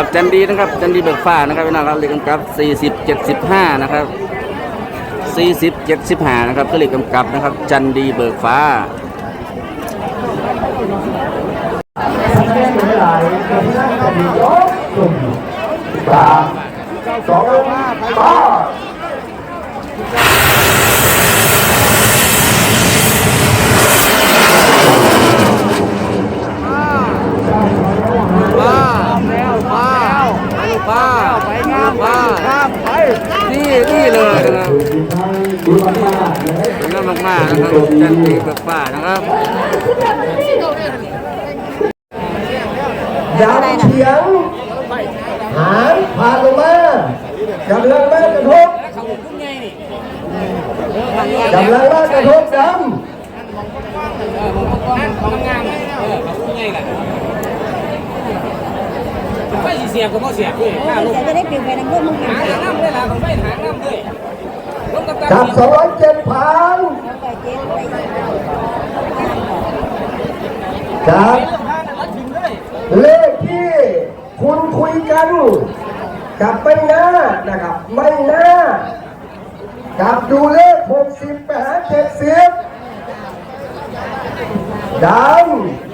ครับจันดีนะครับจันดีเบิกฟ้านะครับพี่น้องครับเลขกำกับ 40 75 นะครับ 40 75 นะครับก็เลขกำกับนะครับ จันดีเบิกฟ้าสามสองป้าป้าแล้วป้าป้าไปงามป้า นี่นี่เลยนะครับดีมากๆเลยสวยงามมากๆนะครับจันดีเบิกฟ้านะครับดาวเฉียงหางผ่านลงมากำลังแม่กระทบกำลังแม่กระทบด ไฟสิเสียบก็บ่เสียบด้วยข้าลูกจะได้เปลี่ยนไปในพวกมึงหางน้ำเลยล่ะของไฟหางน้ำเลยลงกับำกับสองร้อยเจ็ดพันไปเจ๊ไปกับเลขที่คุณคุยกันกับไม่น่านะครับ ไม่น่ากับดูเลขหกสิบไปหาเจ็ดสิบดำ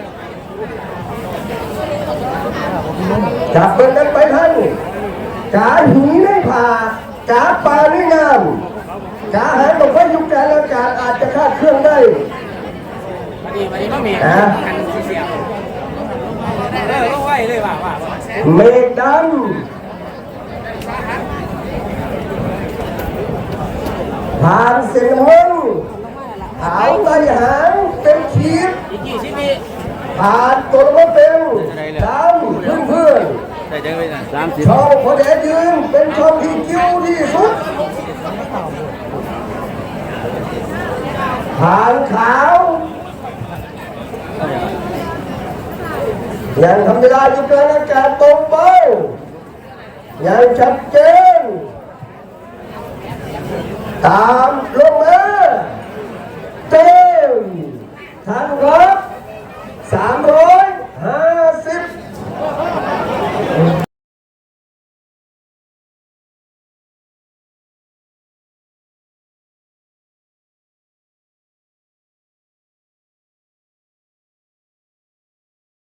จับเบิ้ลนั้นไปท่านกาหีไม่ผ่ากาปลาไม่งามกาหายบอกว่ายุคการอากาศอาจจะคาดเคลื่อนได้มาดีมาดีมาเมียนะหันสิเสียบเออต้องไหวเลยว่าว่าเมฆดำผ่านเส้นห้องขาวใบหางเป็นขีดอีกกี่สิบวิ ผ่านตัวก็เป็นดำเพื่อนเพื่อนได้จังเลยนะสามสิบๆช่องพอแดดยืนเป็นช่องที่กิ้วที่สุดผ่านขาวยังทำเวลาอยู่กลางอากาศตรงเป้ายังชัดเจนตามโล